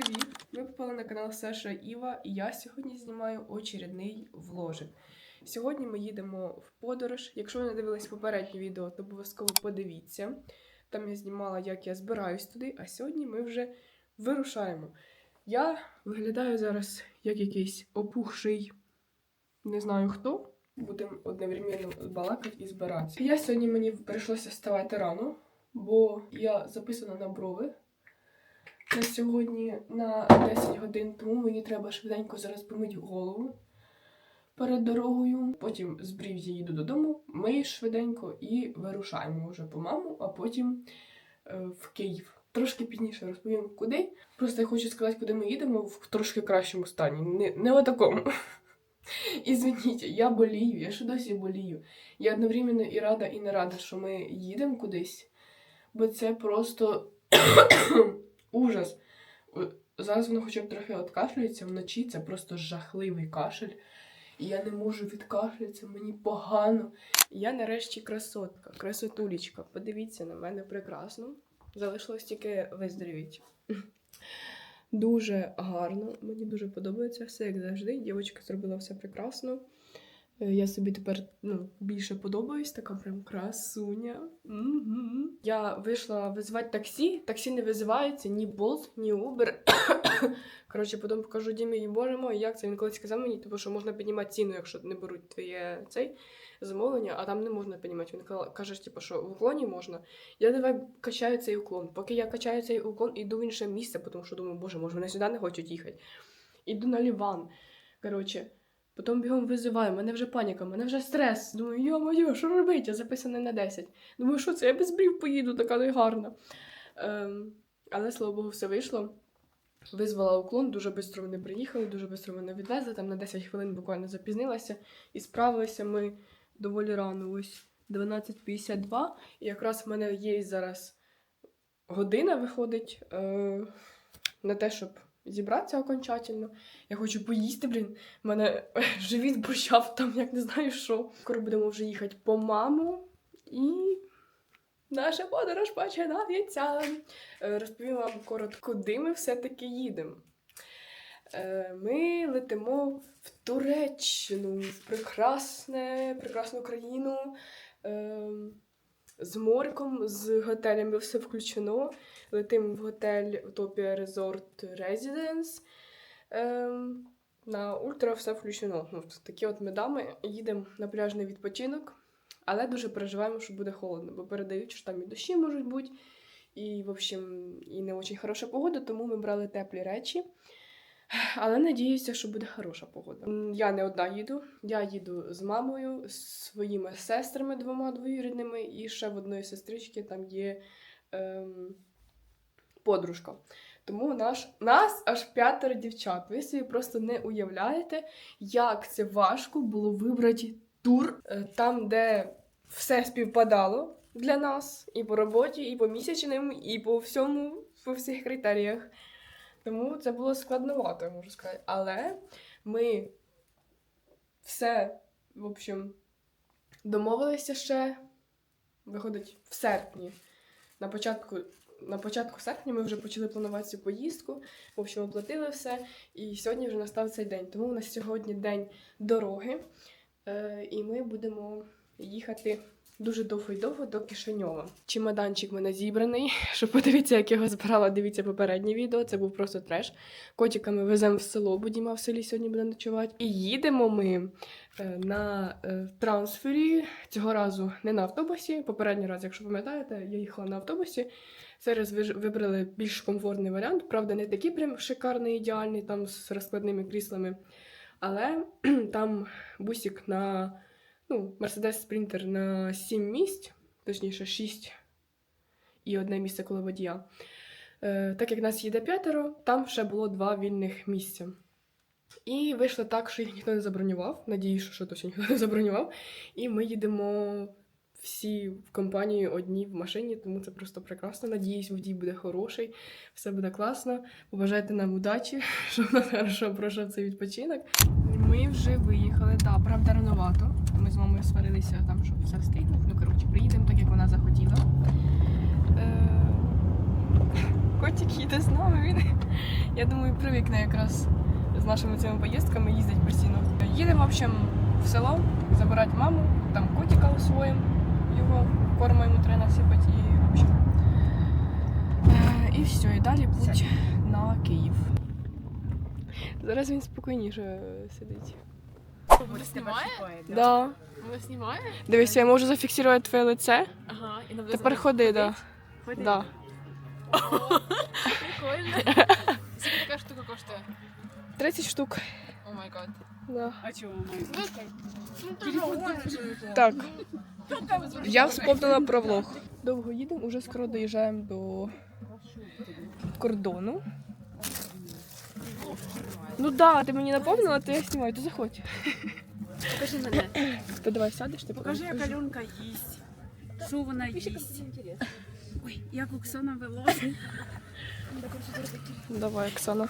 привіт! Ви попали на канал Саша Іва, і я сьогодні знімаю очередний вложик. Сьогодні ми їдемо в подорож. Якщо ви не дивились попереднє відео, то обов'язково подивіться. Там я знімала, як я збираюсь туди, а сьогодні ми вже вирушаємо. Я виглядаю зараз як якийсь опухший, не знаю хто. Будемо одновременно балакати і збиратися. Я сьогодні мені прийшлося вставати рано, бо я записана на брови на сьогодні на 10 годин, тому мені треба швиденько зараз помити голову перед дорогою. Потім з брів'я їду додому, мию швиденько і вирушаємо вже по маму, а потім е, в Київ. Трошки пізніше розповім куди. Просто я хочу сказати, куди ми їдемо в трошки кращому стані. Не, не в такому. Ізвиніть, я болію, я ще досі болію. Я одновременно і рада, і не рада, що ми їдемо кудись, бо це просто ужас. Зараз воно хоча б трохи откашлюється вночі, це просто жахливий кашель. І я не можу відкашлятися, мені погано. Я нарешті красотка, красотулечка. Подивіться на мене прекрасно. Залишилось тільки виздоровіть. Дуже гарно, мені дуже подобається все, як завжди. Дівчинка зробила все прекрасно. Е, Я собі тепер ну, більше подобаюсь, така прям красуня. Угу. Я вийшла визивати таксі. Таксі не визивається ні Bolt, ні Uber. Коротше, потім покажу Дімі, боже мой, як це він колись сказав мені, тому що можна піднімати ціну, якщо не беруть твоє цей замовлення, а там не можна піднімати. Він каже, типу, що в уклоні можна. Я давай качаю цей уклон. Поки я качаю цей уклон, іду в інше місце, тому що думаю, боже, може вони сюди не хочуть їхати. Іду на Ліван. Коротше, потім бігом визиваю, мене вже паніка, мене вже стрес. Думаю, йо-моє, що робити? Я записана на 10. Думаю, що це? Я без брів поїду, така негарна. Ем, але слава Богу, все вийшло. Визвала уклон, дуже швидко вони приїхали, дуже швидко мене відвезли, там на 10 хвилин буквально запізнилася. І справилися ми доволі рано, ось 12.52. І якраз в мене є зараз година виходить е, на те, щоб зібратися окончательно. Я хочу поїсти, блін. У мене живіт бущав там, як не знаю що. Скоро будемо вже їхати по маму і. Наша подорож починається. Е, Розповім вам коротко, куди ми все-таки їдемо. Е, Ми летимо в Туреччину, в прекрасне, прекрасну країну е, з морком, з готелями все включено. Летимо в готель Utopia Resort Residence. Е, На ультра все включено. Ну, такі от ми дами їдемо на пляжний відпочинок. Але дуже переживаємо, що буде холодно, бо передають, що там і дощі можуть бути, і, в общем, і не дуже хороша погода, тому ми брали теплі речі. Але надіюся, що буде хороша погода. Я не одна їду. Я їду з мамою, з своїми сестрами двома двоюрідними, і ще в одної сестрички там є ем, подружка. Тому наш, нас аж п'ятеро дівчат. Ви собі просто не уявляєте, як це важко було вибрати тур е, там, де все співпадало для нас і по роботі, і по місячним, і по всьому, по всіх критеріях. Тому це було складновато, я можу сказати. Але ми все, в общем, домовилися ще, виходить, в серпні. На початку, на початку серпня ми вже почали планувати цю поїздку. В общем, оплатили все. І сьогодні вже настав цей день. Тому у нас сьогодні день дороги. Е, і ми будемо їхати дуже довго і довго до Кишиньова. Чемоданчик в мене зібраний. Щоб подивитися, як його збирала, дивіться попереднє відео. Це був просто треш. Котика ми веземо в село, бо Діма в селі сьогодні буде ночувати. І їдемо ми е, на е, трансфері. Цього разу не на автобусі. Попередній раз, якщо пам'ятаєте, я їхала на автобусі. Зараз ви- вибрали більш комфортний варіант. Правда, не такий прям шикарний, ідеальний, там з розкладними кріслами. Але там бусик на ну, Mercedes Sprinter на 7 місць, точніше 6 і одне місце коло водія. Е, так як нас їде п'ятеро, там ще було два вільних місця. І вийшло так, що їх ніхто не забронював. Надіюсь, що точно ніхто не забронював. І ми їдемо всі в компанії одні в машині, тому це просто прекрасно. Надіюсь, водій буде хороший, все буде класно. Побажайте нам удачі, щоб нас хорошо пройшов цей відпочинок. Ми вже виїхали, так, правда, рановато. Ми з мамою сварилися там, щоб все встигнути. Ну, коротше, приїдемо так, як вона захотіла. Е, Котик їде з нами, він Я думаю, привикне якраз з нашими цими поїздками їздить постійно. Їдемо, в общем, в село забирати маму, там котика усвоїмо, його корма йому треба насипати і в общем. Е, І все, і далі путь на Київ. Зараз він спокійніше сидить. Воно знімає? Да. Воно знімає? Дивись, я можу зафіксувати твоє лице. Ага. І Тепер ходи, да. Ходи. Да. Прикольно. Скільки така штука коштує? 30 штук. О май гад. Да. А чого? Так. Я вспомнила про влог. Довго їдемо, уже скоро доїжджаємо до кордону. Ну да, ти мені напомнила, то я знімаю, то заходь. Покажи мене. То давай сядеш, ти Покажи, як покажи. Альонка їсть. Що вона їсть? Ой, як Оксана вела. Давай, Оксана.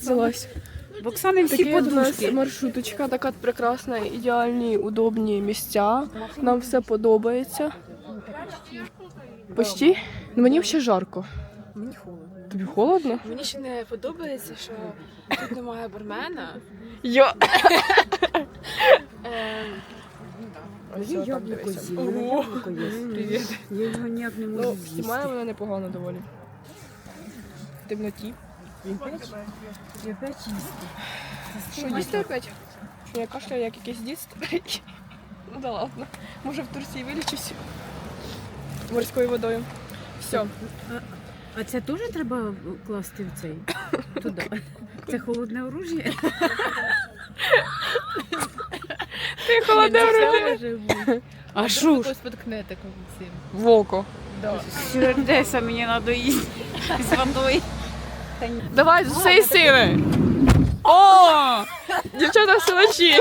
Залазь. В Оксани всі Такі у нас подушки. маршруточка, така прекрасна, ідеальні, удобні місця. Нам все подобається. Почти? Ну мені ще жарко. Мені холодно. Тобі холодно? Мені ще не подобається, що тут немає бармена. Йо! Ем, яблуко дивися. яблуко є. Привіт. Я його ніяк не можу Ну, з'їсти. знімає мене непогано доволі. В темноті. Я опять їсти. Що, їсти опять? Що я кашляю як якесь дітство? Ну да ладно. Може в Турції вилічусь морською водою. Все. А це теж треба класти в цей? Туди. Це холодне оружие? Ти холодне А що ж? Хтось споткне таким цим. В око. Стюардеса мені треба їсти з водою. Давай з усієї сили. О! Дівчата силачі.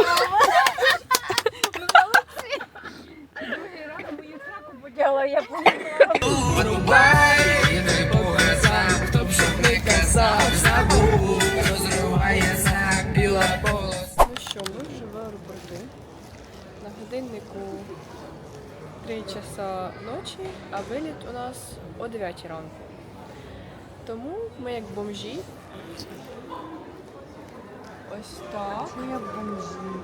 Ну що, ми вже в аеропорту. На годиннику 3 часа ночі, а виліт у нас о 9 ранку. Тому ми як бомжі. Ось так, Що я бомжі?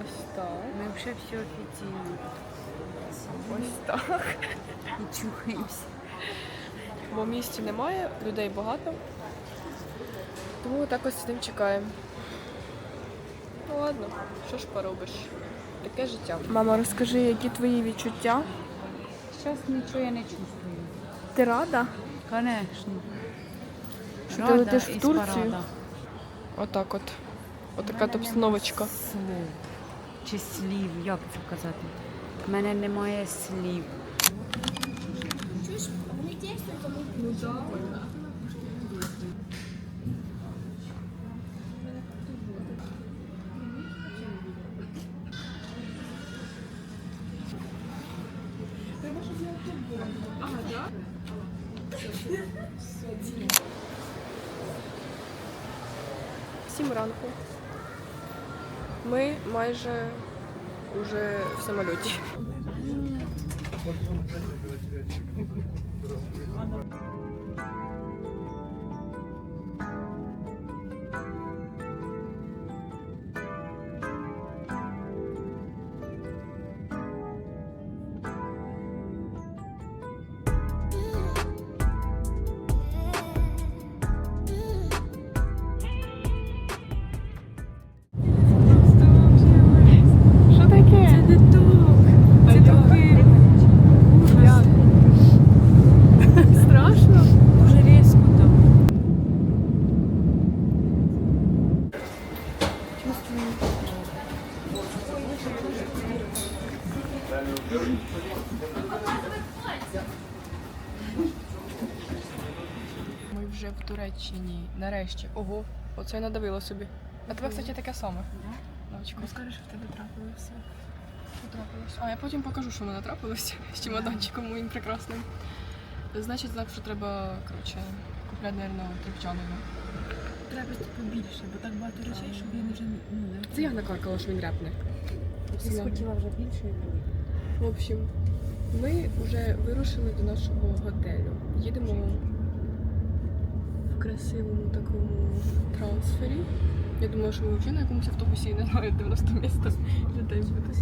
ось так, Ми вже все офіційно. ось так. І чухаємося. Бо місця немає, людей багато. Тому так ось сидимо чекаємо. Ну ладно, що ж поробиш? Таке життя. Мама, розкажи, які твої відчуття? Зараз нічого я не чувствую. Ти рада? Конечно. Що ти летиш в Турцію? Отак от. Отака от обстановочка. Слов. Чи слів, як це казати? У мене немає слів. тексту, Ну да. Треба, ранку. Ми майже уже в самоліті. Вже в Туреччині. Нарешті. Ого, оце я надавила собі. А тебе, кстати, таке саме. Навчику. Скажи, що в тебе трапилося. Потрапилося. А я потім покажу, що в мене трапилося з чемоданчиком моїм прекрасним. Значить, знак, що треба, коротше, купляти, мабуть, тріпчанину. Треба побільше, бо так багато речей, щоб він вже ну, не Це я накаркала, що він репне. Ти схотіла вже більше. В общем, ми вже вирушили до нашого готелю. Їдемо красивому такому трансфері. Я думала, що ми взагалі на якомусь автобусі, не знаю, 90 місць людей буде.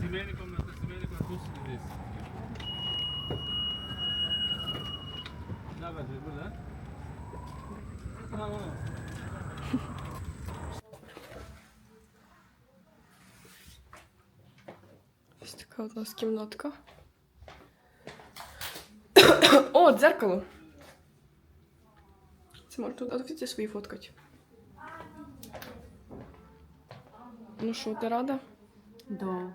Семейником на семейником на курсу десь. Ne haber burada? Така у нас кімнатка. О, дзеркало! Це можна тут офіці свої фоткати. Ну що, ти рада? Да.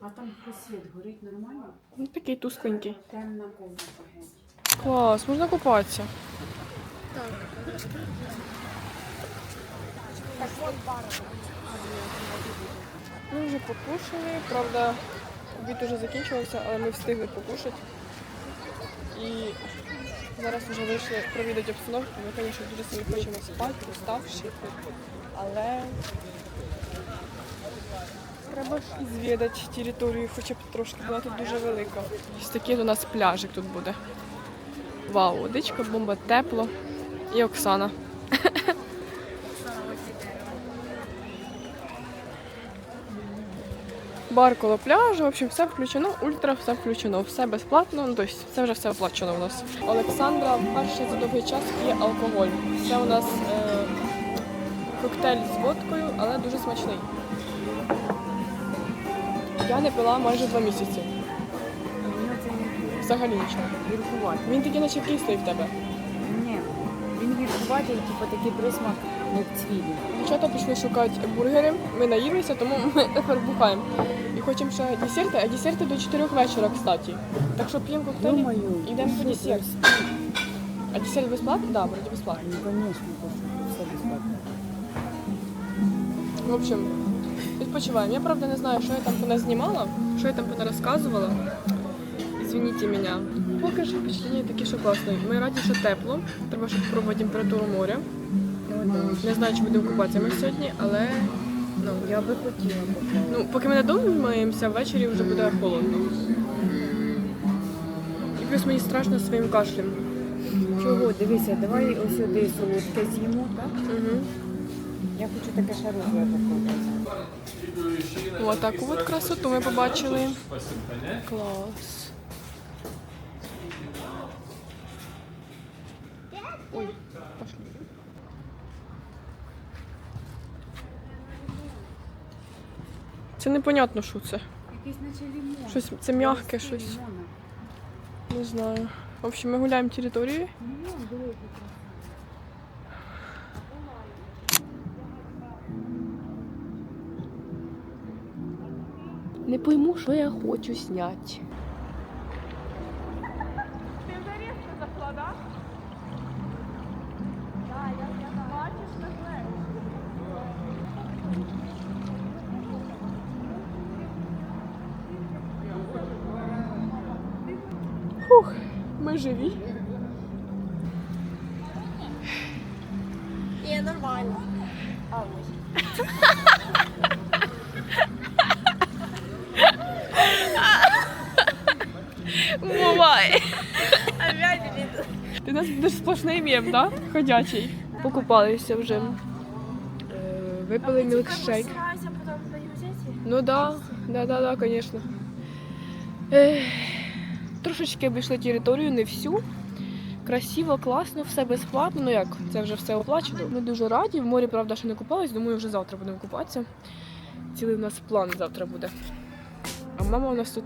А там світ горить нормально? Ну, такий тускленький. Темна комната геть. Клас, можна купатися. Ми вже покушали, правда, обід уже закінчився, але ми встигли покушати. І зараз вже вийшли провідати обстановку. Ми, звісно, дуже сильно хочемо спати, уставши. Але треба звідати територію, хоча б трошки, вона тут дуже велика. Ось такий у нас пляжик тут буде. Вау, водичка, бомба, тепло. І Оксана. Бар коло пляжу, в общем, все включено, ультра все включено, все безплатно, ну тобто це вже все оплачено у нас. Олександра вперше за довгий час п'є алкоголь. Це у нас е, коктейль з водкою, але дуже смачний. Я не пила майже два місяці. Взагалі нічого. Він такий наче кислий в тебе. Ні. Типу такий присмак, як цвілі. Дівчата пішли шукати бургери. Ми наїлися, тому ми тепер бухаємо. І хочемо ще десерти, а десерти до 4 вечора, кстати. Так що п'ємо коктейлі, Думаю, йдемо по десерт. А десерт безплатно? Да, вроді безплатно. Ну, звісно, то все безплатно. В общем, відпочиваємо. Я правда не знаю, що я там по знімала, що я там по розказувала. Извините мене. Поки що впечатлення такі, що класно. Ми раді, що тепло. Треба, щоб пробувати температуру моря. Не знаю, чи будемо купатися ми сьогодні, але ну, Я би хотіла попробувати. Ну, поки ми не думаємося, ввечері вже буде холодно. І плюс мені страшно своїм кашлем. Чого? Дивися, давай ось сюди солодке з'їмо, так? Угу. Я хочу таке шарове попробувати. Ось таку от красоту ми побачили. Клас. Ой, пошли. Це непонятно, що це. Якийсь наче лимон. Щось це м'яке, щось. Не знаю. В общем, ми гуляємо територією. Не пойму, що я хочу зняти. Фух, ми живі. Ні, нормально. Буває. Опять или Ти нас будеш сплошний мєм, да? Ходячий. Покупалися вже. Е, Випили мілкшейк. Потом даю взять. Ну да, да, да, да, конечно. Ех, трошечки обійшли територію, не всю. Красиво, класно, все безплатно. Ну як, це вже все оплачено. Ми дуже раді. В морі, правда, ще не купались, думаю, вже завтра будемо купатися. Цілий у нас план завтра буде. А мама у нас тут